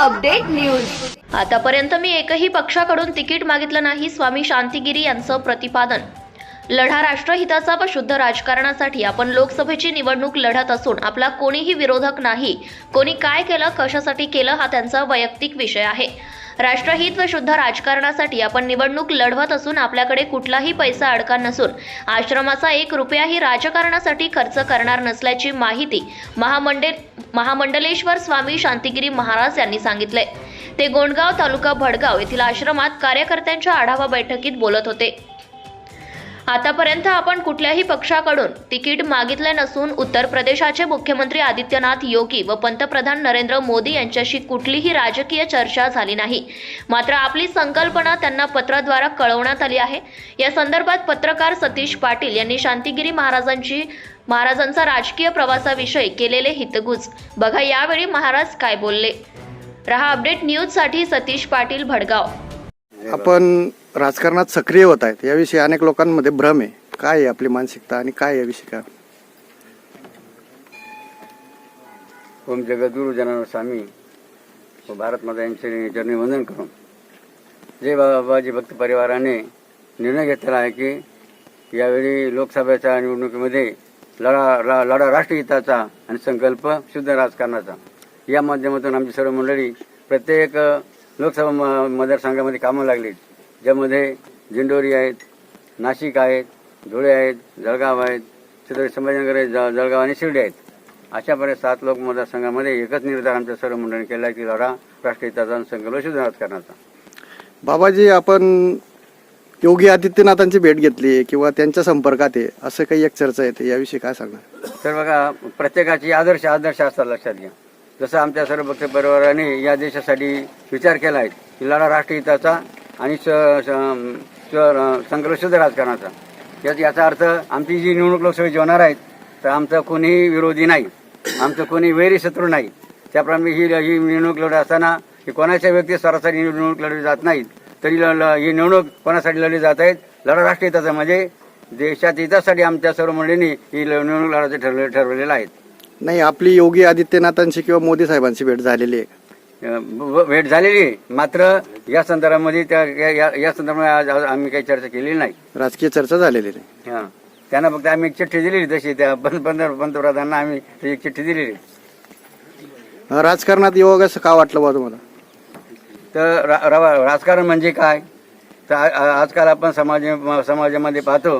Update news. आतापर्यंत मी एकही पक्षाकडून तिकीट मागितलं नाही स्वामी शांतिगिरी यांचं प्रतिपादन. लढा राष्ट्रहिताचा व शुद्ध राजकारणासाठी आपण लोकसभेची निवडणूक लढत असून आपला कोणीही विरोधक नाही. कोणी काय केलं कशासाठी केलं हा त्यांचा वैयक्तिक विषय आहे. राष्ट्रहित व शुद्ध राजकारणासाठी आपण निवडणूक लढवत असून आपल्याकडे कुठलाही पैसा अडका नसून आश्रमाचा एक रुपयाही राजकारणासाठी खर्च करणार नसल्याची माहिती महामंडे महामंडलेश्वर स्वामी शांतिगिरी महाराज यांनी सांगितले. ते गोंडगाव तालुका भडगाव येथील आश्रमात कार्यकर्त्यांच्या आढावा बैठकीत बोलत होते. आतापर्यंत आपण कुठल्याही पक्षाकडून तिकीट मागितले नसून उत्तर प्रदेशाचे मुख्यमंत्री आदित्यनाथ योगी व पंतप्रधान नरेंद्र मोदी यांच्याशी कुठलीही राजकीय चर्चा झाली नाही. मात्र आपली संकल्पना त्यांना पत्राद्वारा कळवण्यात आली आहे. या संदर्भात पत्रकार सतीश पाटील यांनी शांतिगिरी महाराजांची महाराजांचा राजकीय प्रवासाविषयी केलेले हितगुज. बघा यावेळी महाराज काय बोलले. रहा अपडेट न्यूजसाठी सतीश पाटील भडगाव. आपण राजकारणात सक्रिय होत आहेत. याविषयी अनेक लोकांमध्ये भ्रम आहे. काय आहे आपली मानसिकता आणि काय याविषयी काय? ओम जगद्गुरु जनार्दन स्वामी. व भारत माता यांचे चरणी वंदन करून. जे बाबाजी भक्त परिवाराने निर्णय घेतलेला आहे की यावेळी लोकसभेच्या निवडणुकीमध्ये लढा रा लढा राष्ट्रहिताचा आणि संकल्प शुद्ध राजकारणाचा. या माध्यमातून आमची सर्व मंडळी प्रत्येक लोकसभा म- मतदारसंघामध्ये कामं लागली ज्यामध्ये दिंडोरी आहेत नाशिक आहेत धुळे आहेत जळगाव आहेत छत्रपती संभाजीनगर आहे ज- जळगाव आणि शिर्डी आहेत. अशा प्रकारे सात लोक मतदारसंघामध्ये एकच निर्धार आमच्या सर्व मंडळी केला आहे की लढा राष्ट्रहिताचा संकल्प शुद्ध राजकारणाचा बाबाजी आपण योगी आदित्यनाथांची भेट घेतली आहे किंवा त्यांच्या संपर्कात आहे असं काही एक चर्चा येते याविषयी काय सांगणार? तर बघा प्रत्येकाची आदर्श आदर्श असतात लक्षात घ्या. जसं आमच्या सर्व भक्त परिवाराने या देशासाठी विचार केला आहे की लढा राष्ट्रहिताचा आणि स- स- राजकारणाचा. यात याचा अर्थ आमची जी निवडणूक लोकसभेची होणार आहेत तर आमचा कोणीही विरोधी नाही. आमचं कोणी वैरी शत्रू नाही. त्याप्रमाणे ही ही निवडणूक लढत असताना ही कोणाच्या व्यक्ती सरासरी निवडणूक लढली जात नाहीत तरी ही निवडणूक कोणासाठी लढली जात आहेत लढा राष्ट्रहिताचा म्हणजे देशात हितासाठी आमच्या सर्व मंडळींनी ही निवडणूक लढायचं ठरवले ठरवलेलं आहेत नाही आपली योगी आदित्यनाथांशी किंवा मोदी साहेबांशी भेट झालेली आहे. भेट झालेली मात्र या संदर्भामध्ये त्या या- या संदर्भामध्ये आज आज आम्ही काही चर्चा केलेली नाही. राजकीय चर्चा झालेली नाही. हा. त्यांना फक्त आम्ही एक चिठ्ठी दिलेली तशी त्या पंत- पंत- पंतप्रधानांना आम्ही एक चिठ्ठी दिलेली अं, राजकारणात योग असं का वाटलं बा तुम्हाला? तर रा- रा- राजकारण म्हणजे काय? तर आ- आ- आजकाल आपण समाज समाजामध्ये पाहतो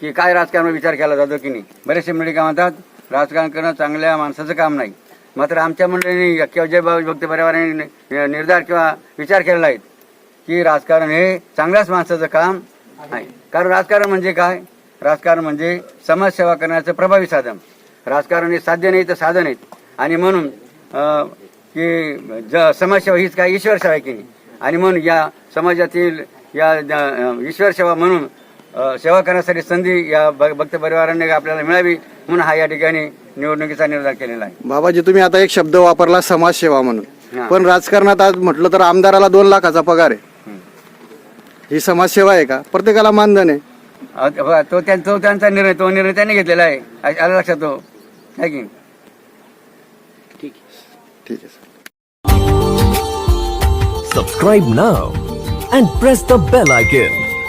की काय राजकारण विचार केला जातो की नाही? बरेचसे मंडळी काय म्हणतात राजकारण करणं चांगल्या माणसाचं काम नाही. मात्र आमच्या मंडळींनी किंवा जय बाबा भक्त परिवाराने निर्धार किंवा विचार केलेला आहे की राजकारण हे चांगल्याच माणसाचं काम आहे. कारण राजकारण म्हणजे काय? राजकारण म्हणजे समाजसेवा करण्याचं प्रभावी साधन. राजकारण हे साध्य नाही तर साधन आहेत. आणि म्हणून की ज समाजसेवा हीच काय ईश्वर सेवा आहे की नाही? आणि म्हणून या समाजातील या ईश्वर सेवा म्हणून सेवा करण्यासाठी संधी या भक्त परिवाराने आपल्याला मिळावी म्हणून हा या ठिकाणी निवडणुकीचा निर्धार केलेला आहे. बाबाजी तुम्ही आता एक शब्द वापरला समाजसेवा म्हणून. हा. पण राजकारणात आज म्हटलं तर आमदाराला दोन लाखाचा पगार आहे. हं. ही समाजसेवा आहे का? प्रत्येकाला मानधन आहे. तो त्यां- तो त्यांचा निर्णय तो निर्णय त्यांनी घेतलेला आहे. आलं लक्षात तो? आहे की? नाही? ठीक आहे sir. Subscribe now and press the bell icon.